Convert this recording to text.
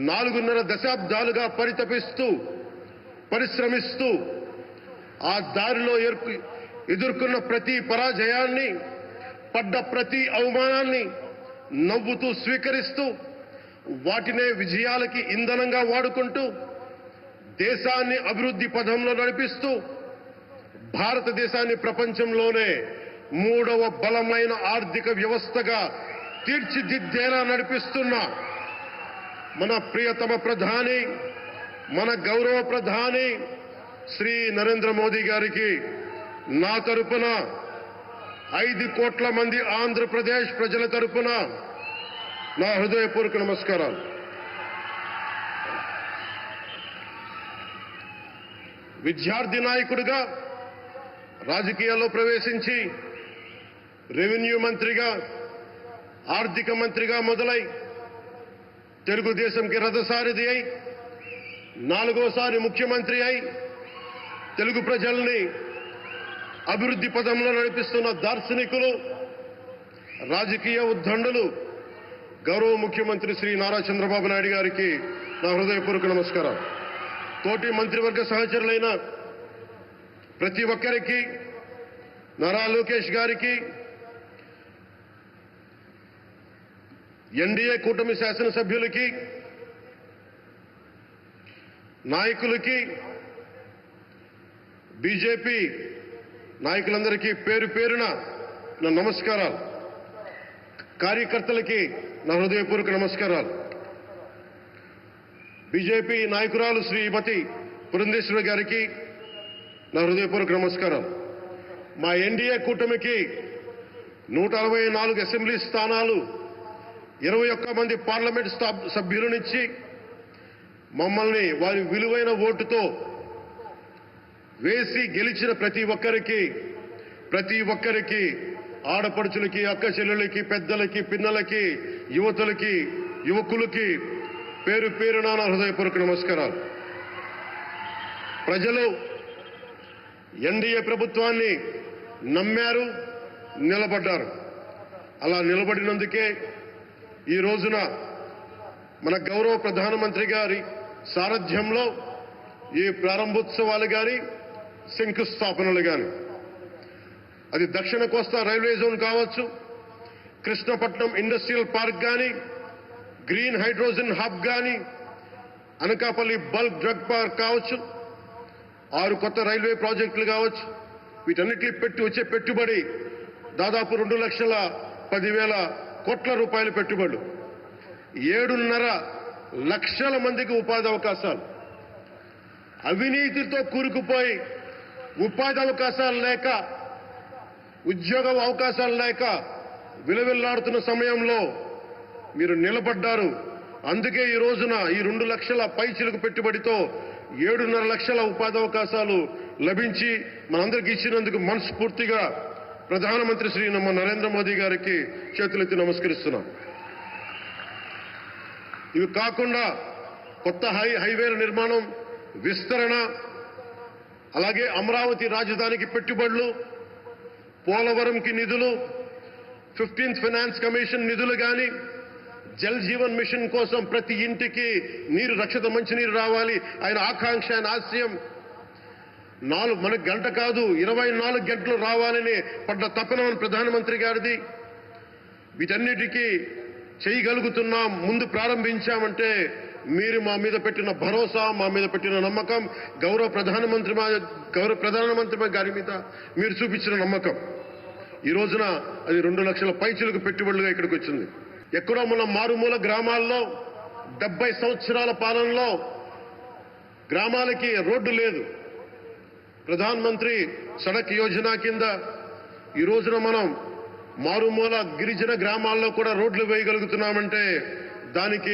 నాలుగున్నర దశాబ్దాలుగా పరితపిస్తూ పరిశ్రమిస్తూ ఆ దారిలో ఎదుర్కొన్న ప్రతి పరాజయాన్ని పడ్డ ప్రతి అవమానాన్ని నవ్వుతూ స్వీకరిస్తూ వాటినే విజయాలకి ఇంధనంగా వాడుకుంటూ దేశాన్ని అభివృద్ధి పథంలో నడిపిస్తూ భారతదేశాన్ని ప్రపంచంలోనే మూడవ బలమైన ఆర్థిక వ్యవస్థగా తీర్చిదిద్దేలా నడిపిస్తున్న మన ప్రియతమ ప్రధాని మన గౌరవ ప్రధాని శ్రీ నరేంద్ర మోదీ గారికి నా తరపున ఐదు కోట్ల మంది ఆంధ్రప్రదేశ్ ప్రజల తరపున నా హృదయపూర్వక నమస్కారాలు. విద్యార్థి నాయకుడిగా రాజకీయాల్లో ప్రవేశించి రెవెన్యూ మంత్రిగా ఆర్థిక మంత్రిగా మొదలై తెలుగుదేశంకి రథసారథి అయి నాలుగోసారి ముఖ్యమంత్రి అయి తెలుగు ప్రజల్ని అభివృద్ధి పదంలో నడిపిస్తున్న దార్శనికులు రాజకీయ ఉద్దండులు గౌరవ ముఖ్యమంత్రి శ్రీ నారా చంద్రబాబు నాయుడు గారికి నా హృదయపూర్వక నమస్కారం తోటి మంత్రివర్గ సహచరులైన ప్రతి ఒక్కరికి నారా లోకేష్ గారికి ఎన్డీఏ కూటమి శాసనసభ్యులకి నాయకులకి బీజేపీ నాయకులందరికీ పేరు పేరున నా నమస్కారాలు. కార్యకర్తలకి నా హృదయపూర్వక నమస్కారాలు. బీజేపీ నాయకురాలు శ్రీమతి పురంధేశ్వరి గారికి నా హృదయపూర్వక నమస్కారం మా ఎన్డీఏ కూటమికి నూట అరవై నాలుగు అసెంబ్లీ స్థానాలు ఇరవై ఒక్క మంది పార్లమెంట్ సభ్యులనిచ్చి మమ్మల్ని వారి విలువైన ఓటుతో వేసి గెలిచిన ప్రతి ఒక్కరికి ప్రతి ఒక్కరికి ఆడపడుచులకి అక్క చెల్లెలకి పెద్దలకి పిన్నలకి యువతులకి యువకులకి పేరు పేరు నా హృదయపూర్వక నమస్కారాలు. ప్రజలు ఎన్డీఏ ప్రభుత్వాన్ని నమ్మారు నిలబడ్డారు. అలా నిలబడినందుకే ఈ రోజున మన గౌరవ ప్రధానమంత్రి గారి సారథ్యంలో ఈ ప్రారంభోత్సవాలు కానీ శంకుస్థాపనలు కానీ అది దక్షిణ కోస్తా రైల్వే జోన్ కావచ్చు కృష్ణపట్నం ఇండస్ట్రియల్ పార్క్ కానీ గ్రీన్ హైడ్రోజన్ హబ్ కానీ అనకాపల్లి బల్క్ డ్రగ్ పార్క్ కావచ్చు ఆరు కొత్త రైల్వే ప్రాజెక్టులు కావచ్చు వీటన్నిటి పెట్టి వచ్చే పెట్టుబడి దాదాపు రెండు లక్షల పదివేల కోట్ల రూపాయల పెట్టుబడులు. ఏడున్నర లక్షల మందికి ఉపాధి అవకాశాలు. అవినీతితో కూరుకుపోయి ఉపాధి అవకాశాలు లేక ఉద్యోగ అవకాశాలు లేక విలవిల్లాడుతున్న సమయంలో మీరు నిలబడ్డారు. అందుకే ఈ రోజున ఈ రెండు లక్షల పైచిలకు పెట్టుబడితో ఏడున్నర లక్షల ఉపాధి అవకాశాలు లభించి మనందరికి ఇచ్చినందుకు మనస్ఫూర్తిగా ప్రధానమంత్రి శ్రీ నమ్మ నరేంద్ర మోదీ గారికి చేతులెత్తి నమస్కరిస్తున్నాం. ఇవి కాకుండా కొత్త హై హైవేల నిర్మాణం విస్తరణ అలాగే అమరావతి రాజధానికి పెట్టుబడులు పోలవరంకి నిధులు ఫిఫ్టీన్త్ ఫైనాన్స్ కమిషన్ నిధులు కానీ జల్ జీవన్ మిషన్ కోసం ప్రతి ఇంటికి నీరు రక్షిత మంచినీరు రావాలి. ఆయన ఆకాంక్ష ఆయన ఆశయం. నాలుగు మనకు గంట కాదు ఇరవై నాలుగు గంటలు రావాలని పడ్డ తపన ప్రధానమంత్రి గారిది. వీటన్నిటికీ చేయగలుగుతున్నాం ముందు ప్రారంభించామంటే మీరు మా మీద పెట్టిన భరోసా మా మీద పెట్టిన నమ్మకం గౌరవ ప్రధానమంత్రి మా గౌరవ ప్రధానమంత్రి గారి మీద మీరు చూపించిన నమ్మకం. ఈ రోజున అది రెండు లక్షల పైచులకు పెట్టుబడులుగా ఇక్కడికి వచ్చింది. ఎక్కడో మన మారుమూల గ్రామాల్లో డెబ్బై సంవత్సరాల పాలనలో గ్రామాలకి రోడ్డు లేదు. ప్రధాన మంత్రి సడక్ యోజన కింద ఈ రోజున మనం మారుమూల గిరిజన గ్రామాల్లో కూడా రోడ్లు వేయగలుగుతున్నామంటే దానికి